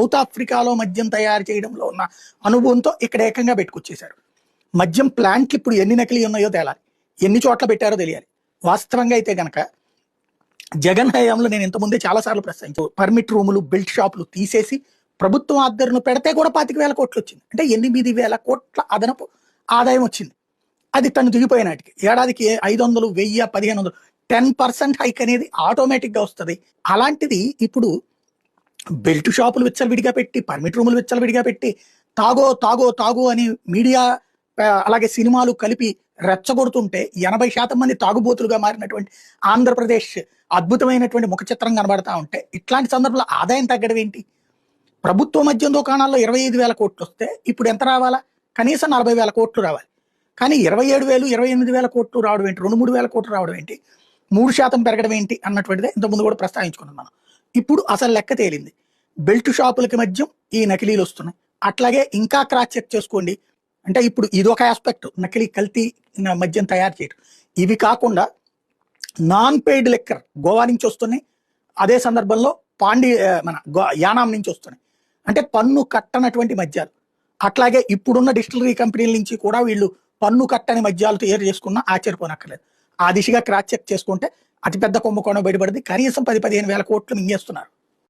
South ఆఫ్రికాలో మద్యం తయారు చేయడంలో ఉన్న అనుభవంతో ఇక్కడ ఏకంగా పెట్టుకొచ్చేశారు. మద్యం ప్లాంట్లు ఇప్పుడు ఎన్ని నకిలీ ఉన్నాయో తేలాలి. ఎన్ని చోట్ల పెట్టారో తెలియాలి. వాస్తవంగా అయితే గనక జగన్ హయాంలో నేను ఇంతకుముందే చాలాసార్లు ప్రశ్నించు పర్మిట్ రూములు బిల్డ్ షాపులు తీసేసి ప్రభుత్వం ఆధ్వర్యంలో పెడితే కూడా పాతిక వేల కోట్లు వచ్చింది. అంటే ఎనిమిది వేల కోట్ల అదనపు ఆదాయం వచ్చింది. అది తను దిగిపోయినాటికి ఏడాదికి ఐదు వందలు వెయ్యి పదిహేను వందలు టెన్ పర్సెంట్ హైక్ అనేది ఆటోమేటిక్గా వస్తుంది. అలాంటిది ఇప్పుడు బెల్ట్ షాపులు విచ్చలవిడిగా పెట్టి పర్మిట్ రూములు విచ్చలవిడిగా పెట్టి తాగో తాగో తాగో అని మీడియా అలాగే సినిమాలు కలిపి రెచ్చగొడుతుంటే ఎనభై శాతం మంది తాగుబోతులుగా మారినటువంటి ఆంధ్రప్రదేశ్ అద్భుతమైనటువంటి ముఖ చిత్రం కనబడతా ఉంటే ఇట్లాంటి సందర్భంలో ఆదాయం తగ్గడం ఏంటి ప్రభుత్వ మద్యం దుకాణాల్లో ఇరవై ఐదు వేల కోట్లు వస్తే ఇప్పుడు ఎంత రావాలా? కనీసం నలభై వేల కోట్లు రావాలి. కానీ ఇరవై ఏడు వేలు ఇరవై ఎనిమిది వేల కోట్లు రావడం ఏంటి రెండు మూడు వేల కోట్లు రావడం ఏంటి మూడు శాతం పెరగడం ఏంటి అన్నటువంటిదే ఇంతకుముందు కూడా ప్రస్తావించుకున్నాం మనం. ఇప్పుడు అసలు లెక్క తేలింది. బెల్ట్ షాపులకి మధ్యం ఈ నకిలీలు వస్తున్నాయి. అట్లాగే ఇంకా క్రాస్ చెక్ చేసుకోండి. అంటే ఇప్పుడు ఇదొక ఆస్పెక్ట్ నకిలీ కల్తీ మద్యం తయారు చేయడం ఇవి కాకుండా నాన్ పెయిడ్ లెక్కర్ గోవా నుంచి వస్తున్నాయి. అదే సందర్భంలో పాండి మన గో- యానాం నుంచి వస్తున్నాయి. అంటే పన్ను కట్టనటువంటి మద్యాలు. అట్లాగే ఇప్పుడున్న డిస్టిలరీ కంపెనీల నుంచి కూడా వీళ్ళు పన్ను కట్టని మద్యాలు తయారు చేసుకున్నా ఆశ్చర్యపోనక్కర్లేదు. ఆ దిశగా క్రాస్ చెక్ చేసుకుంటే అతిపెద్ద కుంభకోణం బయటపడింది. కనీసం పది పదిహేను వేల కోట్లు మింగేస్తున్నారు.